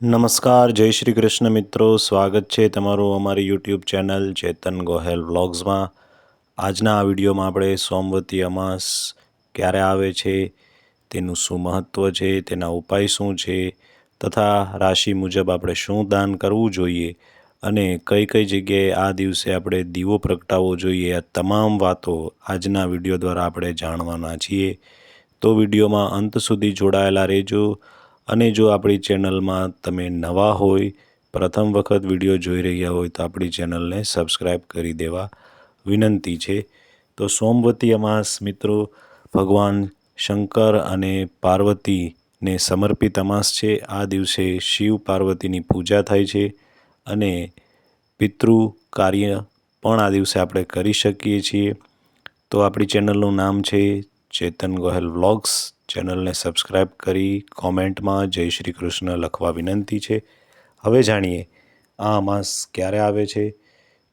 નમસ્કાર, જય શ્રી કૃષ્ણ મિત્રો. સ્વાગત છે તમારું અમારી યુટ્યુબ ચેનલ ચેતન ગોહેલ વ્લોગ્સમાં. આજના આ વિડીયોમાં આપણે સોમવતી અમાસ ક્યારે આવે છે, તેનું શું મહત્ત્વ છે, તેના ઉપાય શું છે, તથા રાશિ મુજબ આપણે શું દાન કરવું જોઈએ અને કઈ કઈ જગ્યાએ આ દિવસે આપણે દીવો પ્રગટાવવો જોઈએ, આ તમામ વાતો આજના વીડિયો દ્વારા આપણે જાણવાના છીએ. તો વિડીયોમાં અંત સુધી જોડાયેલા રહેજો. અને જો આપણી ચેનલમાં તમે નવા હોય, પ્રથમ વખત વીડિયો જોઈ રહ્યા હોય, તો આપણી ચેનલને સબસ્ક્રાઈબ કરી દેવા વિનંતી છે. તો સોમવતી અમાસ મિત્રો, ભગવાન શંકર અને પાર્વતીને સમર્પિત અમાસ છે. આ દિવસે શિવ પાર્વતીની પૂજા થાય છે અને પિતૃ કાર્ય પણ આ દિવસે આપણે કરી શકીએ છીએ. તો આપણી ચેનલનું નામ છે ચેતન ગોહેલ વ્લોગ્સ. ચેનલને સબસ્ક્રાઈબ કરી કોમેન્ટમાં જય શ્રી કૃષ્ણ લખવા વિનંતી છે. હવે જાણીએ, આ અમાસ ક્યારે આવે છે?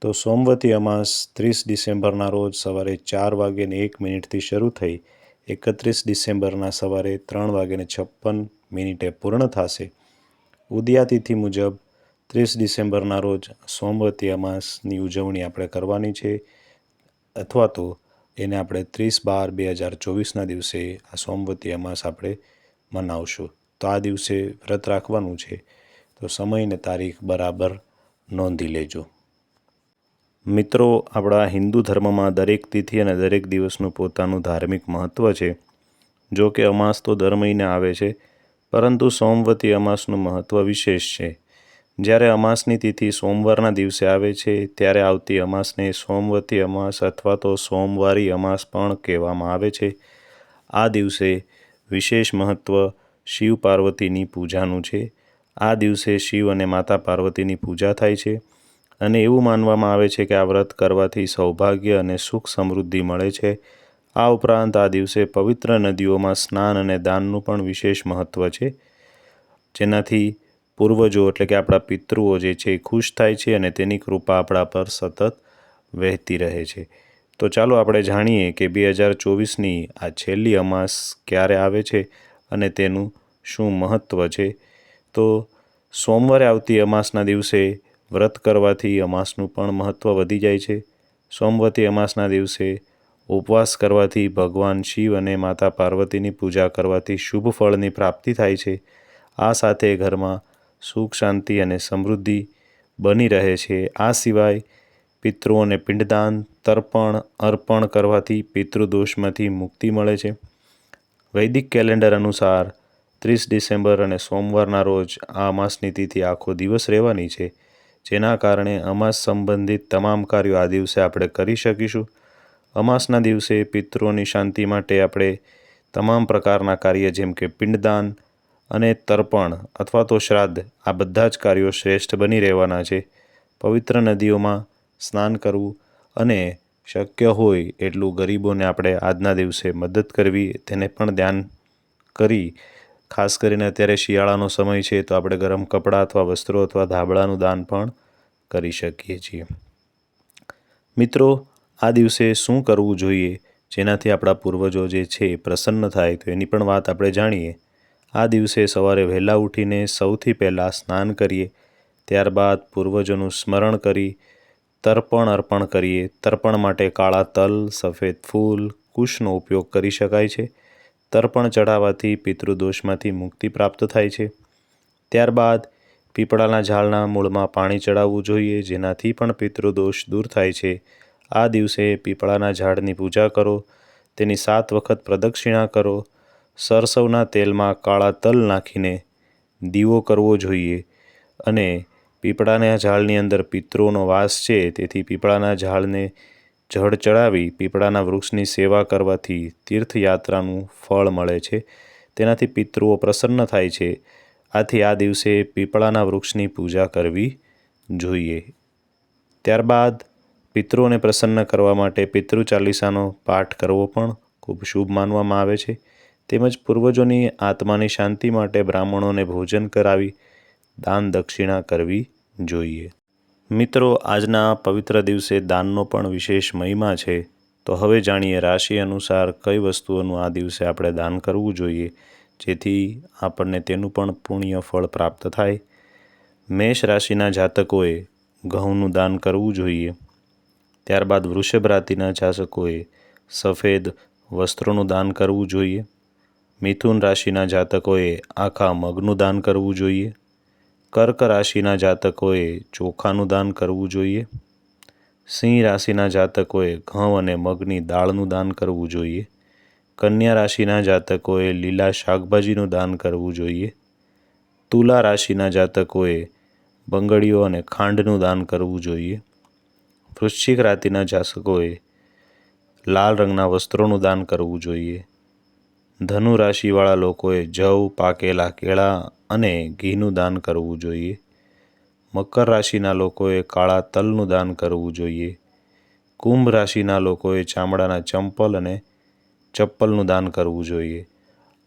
તો સોમવતી અમાસ ત્રીસ ડિસેમ્બરના રોજ સવારે ચાર વાગ્યે એક મિનિટથી શરૂ થઈ એકત્રીસ ડિસેમ્બરના સવારે ત્રણ વાગ્યે છપ્પન મિનિટે પૂર્ણ થશે. ઉદયાતિથિ મુજબ ત્રીસ ડિસેમ્બરના રોજ સોમવતી અમાસની ઉજવણી આપણે કરવાની છે. અથવા તો એને આપણે ત્રીસ બાર બે હજાર ચોવીસના દિવસે આ સોમવતી અમાસ આપણે મનાવશું. તો આ દિવસે વ્રત રાખવાનું છે. તો સમય ને તારીખ બરાબર નોંધી લેજો. મિત્રો, આપણા હિન્દુ ધર્મમાં દરેક તિથિ અને દરેક દિવસનું પોતાનું ધાર્મિક મહત્ત્વ છે. જો કે અમાસ તો દર મહિને આવે છે, પરંતુ સોમવતી અમાસનું મહત્ત્વ વિશેષ છે. જ્યારે અમાસની તિથિ સોમવારના દિવસે આવે છે, ત્યારે આવતી અમાસને સોમવતી અમાસ અથવા તો સોમવારી અમાસ પણ કહેવામાં આવે છે. આ દિવસે વિશેષ મહત્ત્વ શિવ પાર્વતીની પૂજાનું છે. આ દિવસે શિવ અને માતા પાર્વતીની પૂજા થાય છે અને એવું માનવામાં આવે છે કે આ વ્રત કરવાથી સૌભાગ્ય અને સુખ સમૃદ્ધિ મળે છે. આ ઉપરાંત આ દિવસે પવિત્ર નદીઓમાં સ્નાન અને દાનનું પણ વિશેષ મહત્ત્વ છે. જેનાથી પૂર્વજો, એટલે કે આપણા પિતૃઓ જે છે એ ખુશ થાય છે અને તેની કૃપા આપણા પર સતત વહેતી રહે છે. તો ચાલો આપણે જાણીએ કે બે હજાર ચોવીસની આ છેલ્લી અમાસ ક્યારે આવે છે અને તેનું શું મહત્ત્વ છે. તો સોમવારે આવતી અમાસના દિવસે વ્રત કરવાથી અમાસનું પણ મહત્ત્વ વધી જાય છે. સોમવતી અમાસના દિવસે ઉપવાસ કરવાથી ભગવાન શિવ અને માતા પાર્વતીની પૂજા કરવાથી શુભ ફળની પ્રાપ્તિ થાય છે. આ સાથે ઘરમાં સુખ, શાંતિ અને સમૃદ્ધિ બની રહે છે. આ સિવાય પિતૃઓને પિંડદાન, તર્પણ, અર્પણ કરવાથી પિતૃદોષમાંથી મુક્તિ મળે છે. વૈદિક કેલેન્ડર અનુસાર ત્રીસ ડિસેમ્બર અને સોમવારના રોજ આ અમાસની તિથિ આખો દિવસ રહેવાની છે. જેના કારણે અમાસ સંબંધિત તમામ કાર્યો આ દિવસે આપણે કરી શકીશું. અમાસના દિવસે પિતૃઓની શાંતિ માટે આપણે તમામ પ્રકારના કાર્ય જેમ કે પિંડદાન અને તર્પણ અથવા તો શ્રાદ્ધ આ બધા જ કાર્યો શ્રેષ્ઠ બની રહેવાના છે. પવિત્ર નદીઓમાં સ્નાન કરવું અને શક્ય હોય એટલું ગરીબોને આપણે આજના દિવસે મદદ કરવી, તેને પણ ધ્યાન કરી. ખાસ કરીને અત્યારે શિયાળાનો સમય છે તો આપણે ગરમ કપડાં અથવા વસ્ત્રો અથવા ધાબળાનું દાન પણ કરી શકીએ છીએ. મિત્રો, આ દિવસે શું કરવું જોઈએ? જેનાથી આપણા પૂર્વજો જે છે પ્રસન્ન થાય તો એની પણ વાત આપણે જાણીએ. આ દિવસે સવારે વહેલા ઉઠીને સૌથી પહેલાં સ્નાન કરીએ, ત્યારબાદ પૂર્વજોનું સ્મરણ કરી, તર્પણ અર્પણ કરીએ. તર્પણ માટે કાળા તલ, સફેદ ફૂલ, કુશનો ઉપયોગ કરી શકાય છે. તર્પણ ચડાવવાથી પિતૃદોષમાંથી મુક્તિ પ્રાપ્ત થાય છે. ત્યારબાદ પીપળાના ઝાડના મૂળમાં પાણી ચડાવવું જોઈએ, જેનાથી પણ પિતૃદોષ દૂર થાય છે. આ દિવસે પીપળાના ઝાડની પૂજા કરો, તેની સાત વખત પ્રદક્ષિણા કરો સરસવના તેલમાં કાળા તલ નાખીને દીવો કરવો જોઈએ અને પીપળાના ઝાડની અંદર પિતૃઓનો વાસ છે, તેથી પીપળાના ઝાડને જળ ચડાવી પીપળાના વૃક્ષની સેવા કરવાથી તીર્થયાત્રાનું ફળ મળે છે. તેનાથી પિતૃઓ પ્રસન્ન થાય છે. આથી આ દિવસે પીપળાના વૃક્ષની પૂજા કરવી જોઈએ. ત્યારબાદ પિતૃઓને પ્રસન્ન કરવા માટે પિતૃ ચાલીસાનો પાઠ કરવો પણ ખૂબ શુભ માનવામાં આવે છે. તેમજ પૂર્વજોની આત્માની શાંતિ માટે બ્રાહ્મણોને ભોજન કરાવી, દાન દક્ષિણા કરવી જોઈએ. મિત્રો, આજના પવિત્ર દિવસે દાનનો પણ વિશેષ મહિમા છે. તો હવે જાણીએ રાશિ અનુસાર કઈ વસ્તુઓનું આ દિવસે આપણે દાન કરવું જોઈએ, જેથી આપણને તેનું પણ પુણ્ય ફળ પ્રાપ્ત થાય. મેષ રાશિના જાતકોએ ઘઉંનું દાન કરવું જોઈએ. ત્યારબાદ વૃષભ રાતિના જાતકોએ સફેદ વસ્ત્રોનું દાન કરવું જોઈએ. મિથુન રાશિના જાતકોએ આખા મગનું દાન કરવું જોઈએ. કર્ક રાશિના જાતકોએ ચોખાનું દાન કરવું જોઈએ. સિંહ રાશિના જાતકોએ ઘઉં અને મગની દાળનું દાન કરવું જોઈએ. કન્યા રાશિના જાતકોએ લીલા શાકભાજીનું દાન કરવું જોઈએ. તુલા રાશિના જાતકોએ બંગડીઓ અને ખાંડનું દાન કરવું જોઈએ. વૃશ્ચિક રાશિના જાતકોએ લાલ રંગના વસ્ત્રોનું દાન કરવું જોઈએ. ધનુ રાશિવાળા લોકોએ જવ, પાકેલા કેળા અને ઘીનું દાન કરવું જોઈએ. મકર રાશિના લોકોએ કાળા તલનું દાન કરવું જોઈએ. કુંભ રાશિના લોકોએ ચામડાના ચંપલ અને ચપ્પલનું દાન કરવું જોઈએ.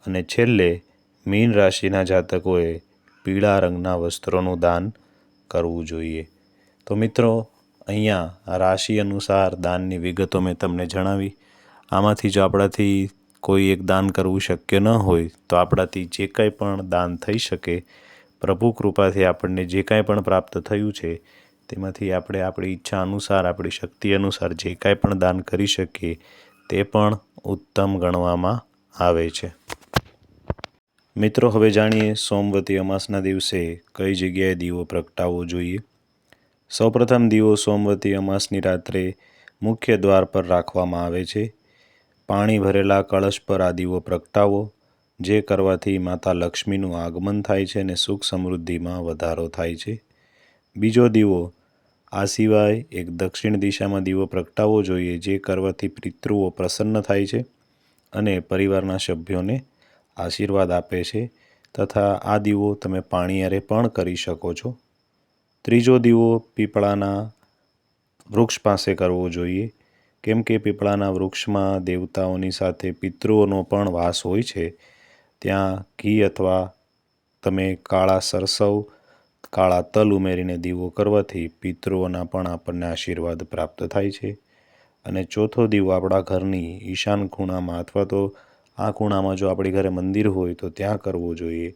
અને છેલ્લે મીન રાશિના જાતકોએ પીળા રંગના વસ્ત્રોનું દાન કરવું જોઈએ. તો મિત્રો, અહીંયા રાશિ અનુસાર દાનની વિગતો મેં તમને જણાવી. આમાંથી જો આપણાથી કોઈ એક દાન કરવું શક્ય ન હોય, તો આપણાથી જે કંઈ પણ દાન થઈ શકે, પ્રભુ કૃપાથી આપણને જે કાંઈ પણ પ્રાપ્ત થયું છે, તેમાંથી આપણે આપણી ઈચ્છા અનુસાર, આપણી શક્તિ અનુસાર જે કાંઈ પણ દાન કરી શકીએ, તે પણ ઉત્તમ ગણવામાં આવે છે. મિત્રો, હવે જાણીએ સોમવતી અમાસના દિવસે કઈ જગ્યાએ દીવો પ્રગટાવવો જોઈએ? સૌપ્રથમ દીવો સોમવતી અમાસની રાત્રે મુખ્ય દ્વાર પર રાખવામાં આવે છે. પાણી ભરેલા કળશ પર આ દીવો પ્રગટાવો, જે કરવાથી માતા લક્ષ્મીનું આગમન થાય છે અને સુખ સમૃદ્ધિમાં વધારો થાય છે. બીજો દીવો, આ સિવાય એક દક્ષિણ દિશામાં દીવો પ્રગટાવવો જોઈએ, જે કરવાથી પિતૃઓ પ્રસન્ન થાય છે અને પરિવારના સભ્યોને આશીર્વાદ આપે છે તથા આ દીવો તમે પાણીયારે પણ કરી શકો છો. ત્રીજો દીવો, પીપળાના વૃક્ષ પાસે કરવો જોઈએ કેમ કે પીપળાના વૃક્ષમાં દેવતાઓની સાથે પિતૃઓનો પણ વાસ હોય છે. ત્યાં ઘી અથવા તમે કાળા સરસવ, કાળા તલ ઉમેરીને દીવો કરવાથી પિતૃઓના પણ આપણને આશીર્વાદ પ્રાપ્ત થાય છે. અને ચોથો દીવો આપણા ઘરની ઈશાન ખૂણામાં અથવા તો આ ખૂણામાં જો આપણી ઘરે મંદિર હોય તો ત્યાં કરવો જોઈએ.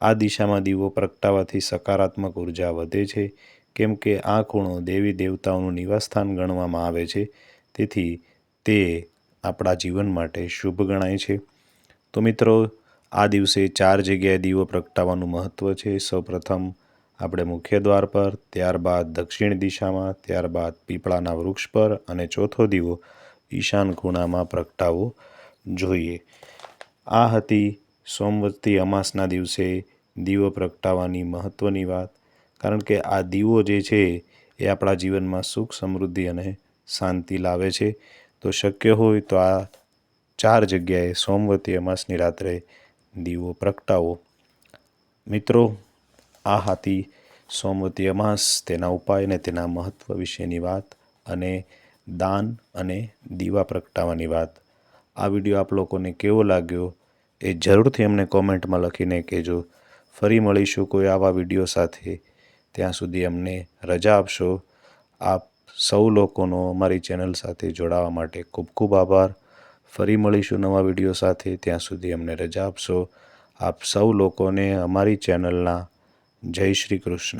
આ દિશામાં દીવો પ્રગટાવવાથી સકારાત્મક ઊર્જા વધે છે. કેમ કે આ ખૂણો દેવી દેવતાઓનું નિવાસસ્થાન ગણવામાં આવે છે. તેથી તે આપણા જીવન માટે શુભ ગણાય છે. તો મિત્રો, આ દિવસે ચાર જગ્યાએ દીવો પ્રગટાવવાનું મહત્ત્વ છે. સૌપ્રથમ આપણે મુખ્ય દ્વાર પર, ત્યારબાદ દક્ષિણ દિશામાં, ત્યારબાદ પીપળાના વૃક્ષ પર અને ચોથો દીવો ઈશાન ખૂણામાં પ્રગટાવવો જોઈએ. આ હતી સોમવતી અમાસના દિવસે દીવો પ્રગટાવવાની મહત્ત્વની વાત. કારણ કે આ દીવો જે છે એ આપણા જીવનમાં સુખ સમૃદ્ધિ અને શાંતિ લાવે છે. તો શક્ય હોય તો આ ચાર જગ્યાએ સોમવતી અમાસની રાત્રે દીવો પ્રગટાવો. મિત્રો, આ હતી સોમવતી અમાસ. તેના ઉપાય અને તેના મહત્ત્વ વિશેની વાત અને દાન અને દીવા પ્રગટાવવાની વાત. આ વીડિયો આપ લોકોને કેવો લાગ્યો એ જરૂરથી અમને કોમેન્ટમાં લખીને કહેજો. ફરી મળીશું કોઈ આવા વીડિયો સાથે. ત્યાં સુધી અમને રજા આપશો. આપ સૌ લોકોનો અમારી ચેનલ સાથે જોડાવા માટે ખૂબ ખૂબ આભાર. ફરી મળીશું નવા વીડિયો સાથે. ત્યાં સુધી અમને રજા આપશો. આપ સૌ લોકોને અમારી ચેનલના જય શ્રી કૃષ્ણ.